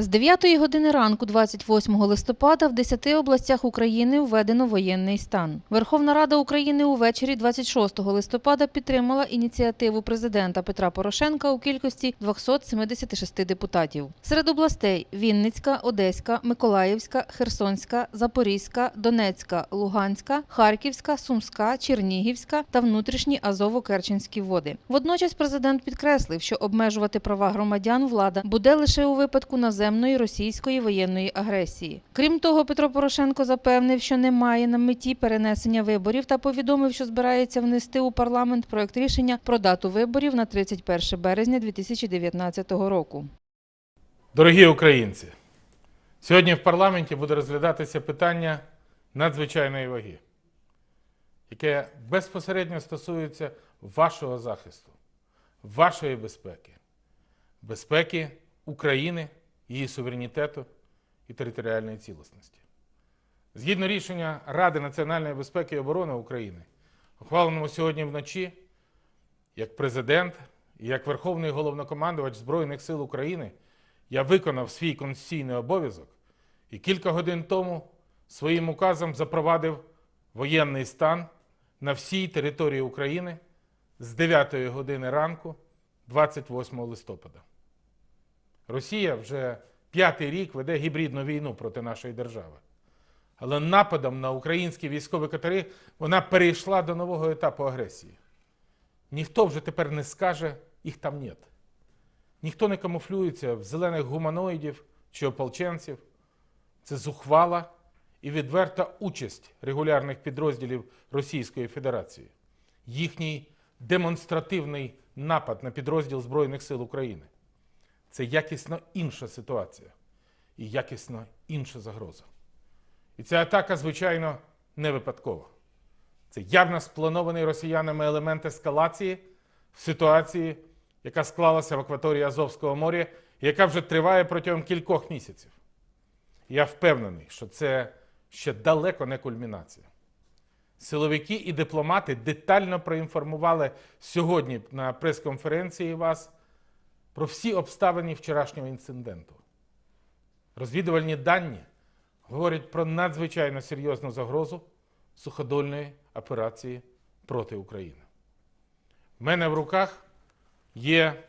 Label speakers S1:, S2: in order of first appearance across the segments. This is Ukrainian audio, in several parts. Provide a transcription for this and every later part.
S1: З 9 години ранку 28 листопада в 10 областях України введено воєнний стан. Верховна Рада України увечері 26 листопада підтримала ініціативу президента Петра Порошенка у кількості 276 депутатів. Серед областей Вінницька, Одеська, Миколаївська, Херсонська, Запорізька, Донецька, Луганська, Харківська, Сумська, Чернігівська та внутрішні Азово-Керченські води. Водночас президент підкреслив, що обмежувати права громадян влада буде лише у випадку наземної російської воєнної агресії. Крім того, Петро Порошенко запевнив, що не має на меті перенесення виборів та повідомив, що збирається внести у парламент проект рішення про дату виборів на 31 березня 2019 року.
S2: Дорогі українці, сьогодні в парламенті буде розглядатися питання надзвичайної ваги, яке безпосередньо стосується вашого захисту, вашої безпеки, безпеки України, її суверенітету і територіальної цілісності. Згідно рішення Ради національної безпеки і оборони України, ухваленого сьогодні вночі, як президент і як Верховний головнокомандувач Збройних сил України, я виконав свій конституційний обов'язок і кілька годин тому своїм указом запровадив воєнний стан на всій території України з 9 години ранку 28 листопада. Росія вже п'ятий рік веде гібридну війну проти нашої держави. Але нападом на українські військові катери вона перейшла до нового етапу агресії. Ніхто вже тепер не скаже, їх там нет. Ніхто не камуфлюється в зелених гуманоїдів чи ополченців. Це зухвала і відверта участь регулярних підрозділів Російської Федерації. Їхній демонстративний напад на підрозділ Збройних сил України. Це якісно інша ситуація і якісно інша загроза. І ця атака, звичайно, не випадкова. Це явно спланований росіянами елемент ескалації в ситуації, яка склалася в акваторії Азовського моря, яка вже триває протягом кількох місяців. Я впевнений, що це ще далеко не кульмінація. Силовики і дипломати детально проінформували сьогодні на прес-конференції вас про всі обставини вчорашнього інциденту. Розвідувальні дані говорять про надзвичайно серйозну загрозу суходольної операції проти України. В мене в руках є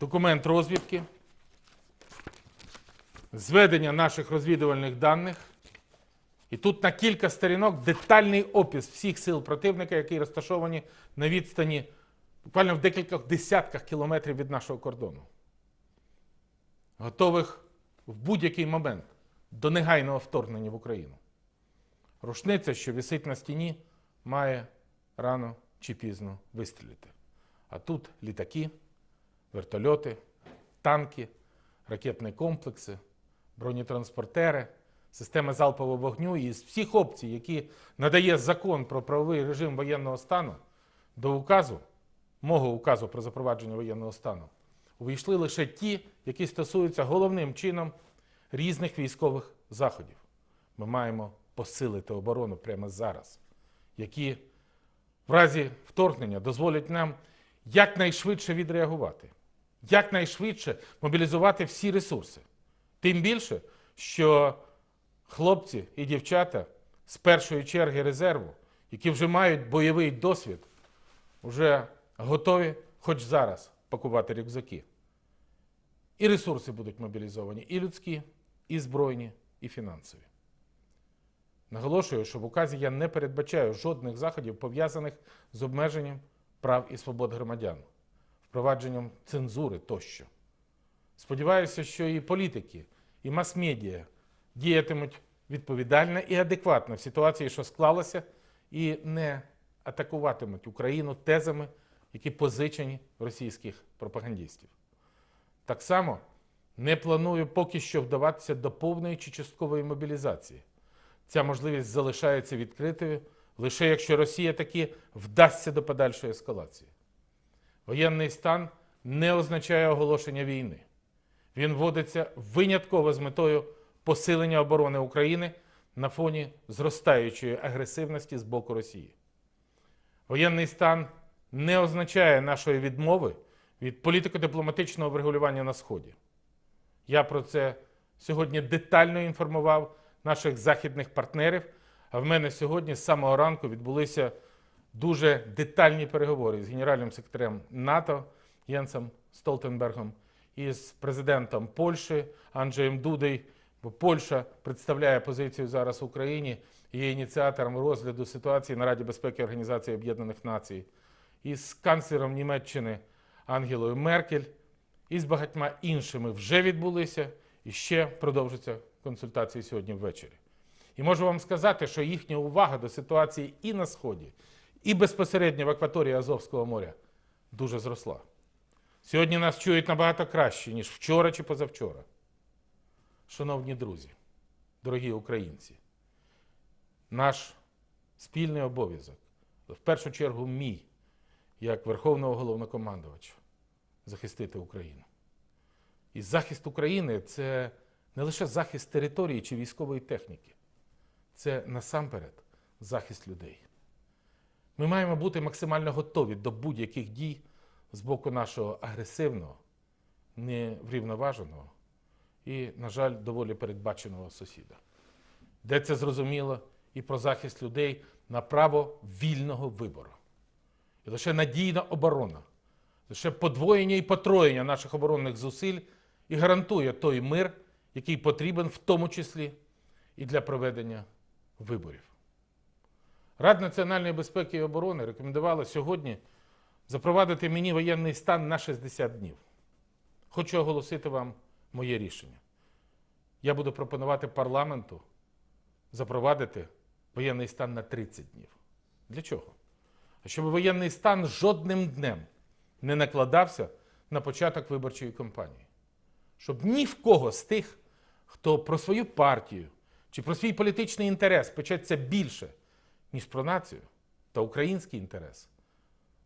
S2: документ розвідки, зведення наших розвідувальних даних. І тут на кілька сторінок детальний опис всіх сил противника, які розташовані на відстані буквально в декількох десятках кілометрів від нашого кордону. Готових в будь-який момент до негайного вторгнення в Україну. Рушниця, що висить на стіні, має рано чи пізно вистрілити. А тут літаки, вертольоти, танки, ракетні комплекси, бронетранспортери, системи залпового вогню і з всіх опцій, які надає закон про правовий режим воєнного стану, до указу, мого указу про запровадження воєнного стану, увійшли лише ті, які стосуються головним чином різних військових заходів. Ми маємо посилити оборону прямо зараз, які в разі вторгнення дозволять нам якнайшвидше відреагувати, якнайшвидше мобілізувати всі ресурси. Тим більше, що хлопці і дівчата з першої черги резерву, які вже мають бойовий досвід, вже готові хоч зараз пакувати рюкзаки. І ресурси будуть мобілізовані, і людські, і збройні, і фінансові. Наголошую, що в указі я не передбачаю жодних заходів, пов'язаних з обмеженням прав і свобод громадян, впровадженням цензури тощо. Сподіваюся, що і політики, і мас-медіа діятимуть відповідально і адекватно в ситуації, що склалася, і не атакуватимуть Україну тезами, які позичені російських пропагандистів. Так само не планую поки що вдаватися до повної чи часткової мобілізації. Ця можливість залишається відкритою лише якщо Росія таки вдасться до подальшої ескалації. Воєнний стан не означає оголошення війни. Він вводиться винятково з метою посилення оборони України на фоні зростаючої агресивності з боку Росії. Воєнний стан не означає нашої відмови від політико-дипломатичного врегулювання на Сході. Я про це сьогодні детально інформував наших західних партнерів. А в мене сьогодні з самого ранку відбулися дуже детальні переговори з генеральним секретарем НАТО Єнсом Столтенбергом і з президентом Польщі Анджеєм Дудой. Бо Польща представляє позицію зараз в Україні і є ініціатором розгляду ситуації на Раді безпеки Організації Об'єднаних Націй, і з канцлером Німеччини Ангелою Меркель, і з багатьма іншими вже відбулися, і ще продовжаться консультації сьогодні ввечері. І можу вам сказати, що їхня увага до ситуації і на Сході, і безпосередньо в акваторії Азовського моря дуже зросла. Сьогодні нас чують набагато краще, ніж вчора чи позавчора. Шановні друзі, дорогі українці, наш спільний обов'язок, в першу чергу мій, як Верховного головнокомандувача, захистити Україну. І захист України це не лише захист території чи військової техніки, це насамперед захист людей. Ми маємо бути максимально готові до будь-яких дій з боку нашого агресивного, неврівноваженого і, на жаль, доволі передбаченого сусіда. Йдеться зрозуміло і про захист людей на право вільного вибору. І лише надійна оборона, лише подвоєння і потроєння наших оборонних зусиль і гарантує той мир, який потрібен в тому числі і для проведення виборів. Рада національної безпеки і оборони рекомендувала сьогодні запровадити мені воєнний стан на 60 днів. Хочу оголосити вам моє рішення. Я буду пропонувати парламенту запровадити воєнний стан на 30 днів. Для чого? Щоб воєнний стан жодним днем не накладався на початок виборчої кампанії. Щоб ні в кого з тих, хто про свою партію чи про свій політичний інтерес печеться більше, ніж про націю та український інтерес,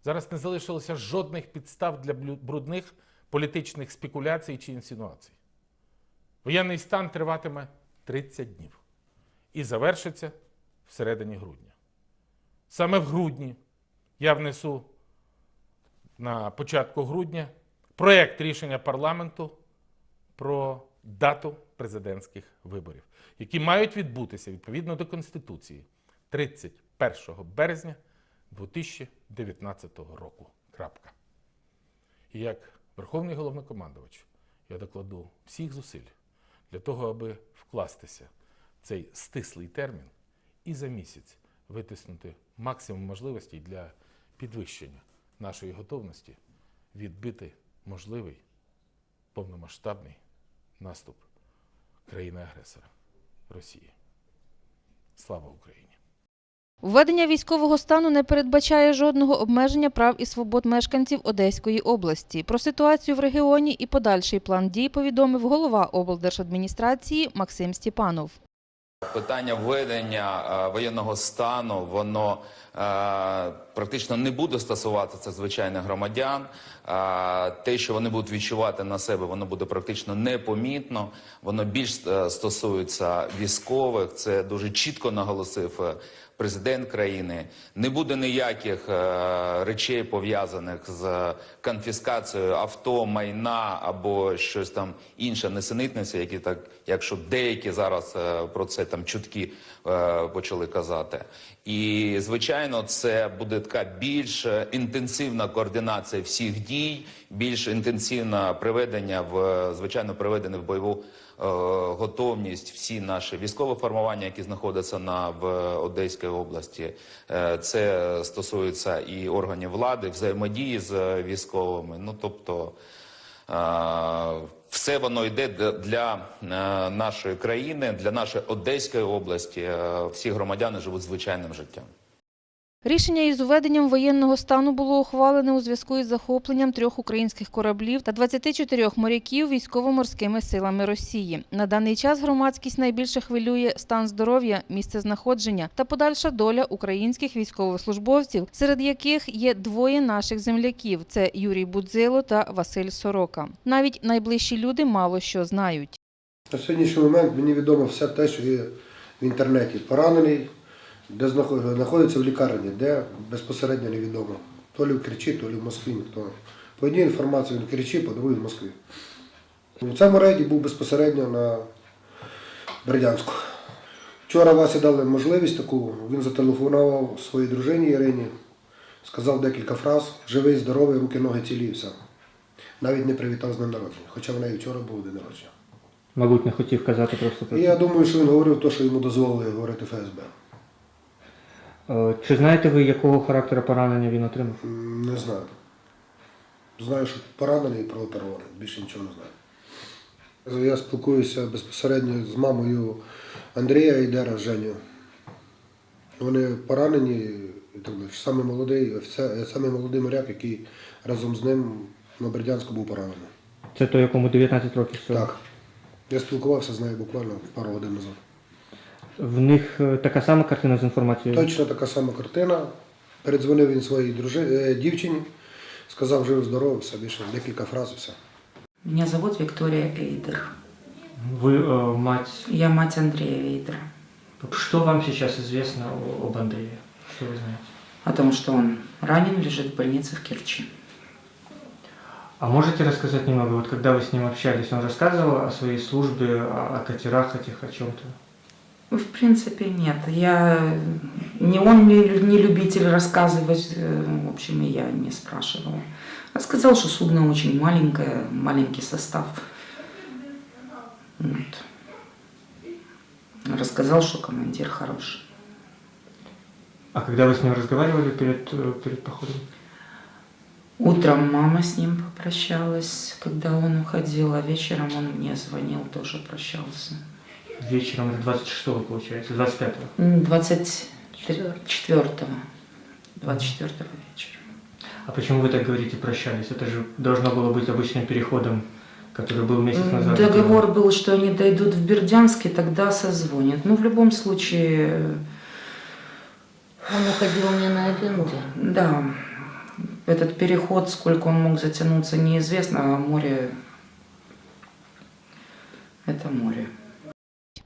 S2: зараз не залишилося жодних підстав для брудних політичних спекуляцій чи інсинуацій. Воєнний стан триватиме 30 днів і завершиться всередині грудня. Саме в грудні я внесу на початку грудня проект рішення парламенту про дату президентських виборів, які мають відбутися відповідно до Конституції 31 березня 2019 року. Крапка. І як Верховний головнокомандувач я докладу всіх зусиль для того, аби вкластися в цей стислий термін і за місяць витиснути максимум можливостей для підвищення нашої готовності відбити можливий повномасштабний наступ країни-агресора Росії. Слава Україні!
S1: Введення військового стану не передбачає жодного обмеження прав і свобод мешканців Одеської області. Про ситуацію в регіоні і подальший план дій повідомив голова облдержадміністрації Максим Степанов.
S3: Питання введення е, воєнного стану воно е, практично не буде стосуватися звичайних громадян. Те, що вони будуть відчувати на себе, воно буде практично непомітно. Воно більш е, стосується військових. Це дуже чітко наголосив е, президент країни. Не буде ніяких е, речей пов'язаних з конфіскацією авто, майна або щось там інше несенітниця, які так, якщо деякі зараз про це там чутки почали казати. І звичайно, це буде така більш е, інтенсивна координація всіх дій, більш інтенсивне приведення в звичайно приведення в бойову е, готовність всі наші військові формування, які знаходяться на в Одеській області. Е, Це стосується і органів влади, взаємодії з військовими. Ну тобто. е, Все воно йде для е, нашої країни, для нашої Одеської області. Всі громадяни живуть звичайним життям.
S1: Рішення із введенням воєнного стану було ухвалене у зв'язку із захопленням трьох українських кораблів та 24 моряків військово-морськими силами Росії. На даний час громадськість найбільше хвилює стан здоров'я, місце знаходження та подальша доля українських військовослужбовців, серед яких є двоє наших земляків: це Юрій Будзило та Василь Сорока. Навіть найближчі люди мало що знають.
S4: На сьогоднішній момент мені відомо все те, що є в інтернеті. Поранений, де знаходиться в лікарні, де безпосередньо невідомо. То лі в Кричі, то лі в Москві ніхто. По одній інформації він в Кричі, по другій в Москві. У цьому рейді був безпосередньо на Бердянську. Вчора Васі дали можливість таку, він зателефонував своїй дружині Ірині, сказав декілька фраз, живий, здоровий, руки, ноги цілі і все. Навіть не привітав з днем народження, хоча в неї вчора був день народження.
S5: Мабуть, не хотів казати просто про
S4: І
S5: це.
S4: я думаю, що він говорив те, що йому дозволили говорити ФСБ.
S5: Е, Чи знаєте ви, якого характеру поранення він отримав?
S4: Не знаю. Знаю, що поранений і прооперований, більше нічого не знаю. Я спілкуюся безпосередньо з мамою Андрія Ідера Женю. Вони поранені, і так далі. Саме молодий офіцер, саме молодий моряк, який разом з ним на Бердянську був поранений.
S5: Це той, якому 19 років?
S4: Так. Я спілкувався з нею буквально пару годин назад.
S5: В них е, така сама картина з інформацією?
S4: Точно така сама картина. Передзвонив він своїй дружи... е, дівчині, сказав, жив здоровий, все більше декілька фраз і все.
S6: Меня зовут Виктория Эйдер.
S5: Ви е, мать.
S6: Я мать Андрея Эйдера.
S5: Що вам зараз известно о- об Андрії? Що ви знаєте?
S6: О том, что он ранен, лежит в больнице в Керчи.
S5: А можете рассказать немного, вот когда вы с ним общались, он рассказывал о своей службе, о, о катерах этих, о чем-то?
S6: Ну, В принципе, нет. Я не он не, лю- не любитель рассказывать, э, в общем, и я не спрашивала. Рассказал, что судно очень маленькое, маленький состав. Вот. Рассказал, что командир хороший.
S5: А когда вы с ним разговаривали перед, перед походом?
S6: Утром мама с ним попрощалась, когда он уходил, а вечером он мне звонил, тоже прощался.
S5: Вечером 26-го, получается, 25-го.
S6: М, 24-го. 24 вечера.
S5: А почему вы так говорите прощались? Это же должно было быть обычным переходом, который был месяц назад.
S6: Договор был, что они дойдут в Бердянск и тогда созвонят. Ну, в любом случае,
S7: Он уходил не на один день.
S6: да, этот переход, сколько он мог затянуться, неизвестно, а море – это море.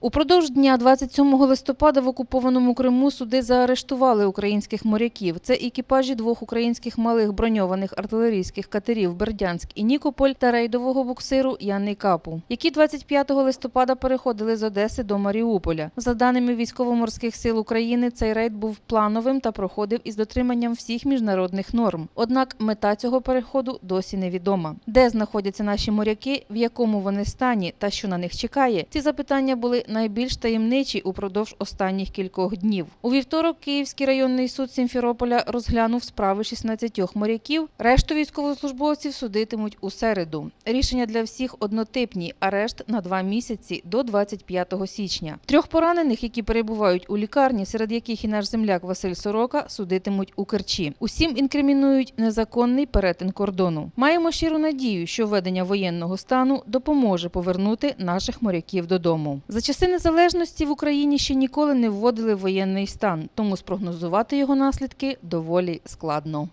S1: Упродовж дня 27 листопада в окупованому Криму суди заарештували українських моряків. Це екіпажі двох українських малих броньованих артилерійських катерів Бердянськ і Нікополь та рейдового буксиру Яни Капу, які 25 листопада переходили з Одеси до Маріуполя. За даними військово-морських сил України, цей рейд був плановим та проходив із дотриманням всіх міжнародних норм. Однак мета цього переходу досі невідома. Де знаходяться наші моряки, в якому вони стані та що на них чекає? Ці запитання були найбільш таємничі упродовж останніх кількох днів. У вівторок Київський районний суд Сімферополя розглянув справи 16 моряків. Решту військовослужбовців судитимуть у середу. Рішення для всіх однотипні: арешт на два місяці до 25 січня. Трьох поранених, які перебувають у лікарні, серед яких і наш земляк Василь Сорока, судитимуть у Керчі. Усім інкримінують незаконний перетин кордону. Маємо щиру надію, що введення воєнного стану допоможе повернути наших моряків додому. За часи незалежності в Україні ще ніколи не вводили воєнний стан, тому спрогнозувати його наслідки доволі складно.